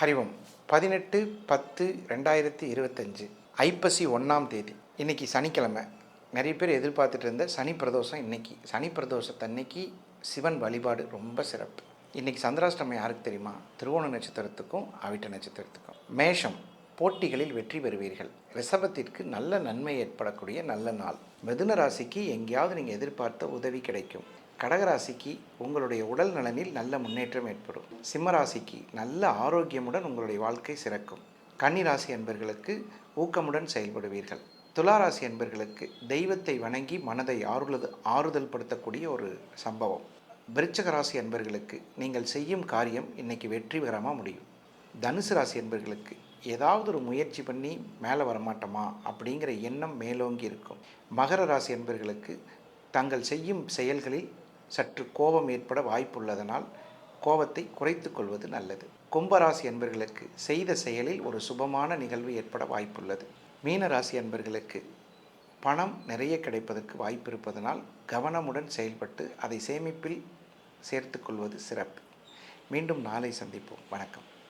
ஹரிவம். பதினெட்டு பத்து ரெண்டாயிரத்தி இருபத்தஞ்சு ஐப்பசி ஒன்றாம் தேதி. இன்னைக்கு சனிக்கிழமை. நிறைய பேர் எதிர்பார்த்துட்டு இருந்த சனி பிரதோஷம் இன்னைக்கு. சனி பிரதோஷத்தன்னைக்கு சிவன் வழிபாடு ரொம்ப சிறப்பு. இன்னைக்கு சந்திராஷ்டமம் யாருக்கு தெரியுமா? திருவோண நட்சத்திரத்துக்கும் அவிட்ட நட்சத்திரத்துக்கும். மேஷம் போட்டிகளில் வெற்றி பெறுவீர்கள். ரிஷபத்திற்கு நல்ல நன்மை ஏற்படக்கூடிய நல்ல நாள். மிதுன ராசிக்கு எங்கேயாவது நீங்கள் எதிர்பார்த்த உதவி கிடைக்கும். கடகராசிக்கு உங்களுடைய உடல் நலனில் நல்ல முன்னேற்றம் ஏற்படும். சிம்மராசிக்கு நல்ல ஆரோக்கியமுடன் உங்களுடைய வாழ்க்கை சிறக்கும். கன்னிராசி என்பர்களுக்கு ஊக்கமுடன் செயல்படுவீர்கள். துளாராசி என்பர்களுக்கு தெய்வத்தை வணங்கி மனதை ஆறுதல் ஆறுதல் படுத்தக்கூடிய ஒரு சம்பவம். விருச்சகராசி என்பர்களுக்கு நீங்கள் செய்யும் காரியம் இன்னைக்கு வெற்றிகரமாக முடியும். தனுசு ராசி என்பர்களுக்கு ஏதாவது ஒரு முயற்சி பண்ணி மேலே வரமாட்டோமா அப்படிங்கிற எண்ணம் மேலோங்கி இருக்கும். மகர ராசி என்பர்களுக்கு தங்கள் செய்யும் செயல்களில் சற்று கோபம் ஏற்பட வாய்ப்புள்ளதனால் கோபத்தை குறைத்து கொள்வது நல்லது. கும்பராசி என்பர்களுக்கு செய்த செயலில் ஒரு சுபமான நிகழ்வு ஏற்பட வாய்ப்புள்ளது. மீனராசி என்பர்களுக்கு பணம் நிறைய கிடைப்பதற்கு வாய்ப்பு இருப்பதனால் கவனமுடன் செயல்பட்டு அதை சேமிப்பில் சேர்த்துக்கொள்வது சிறப்பு. மீண்டும் நாளை சந்திப்போம். வணக்கம்.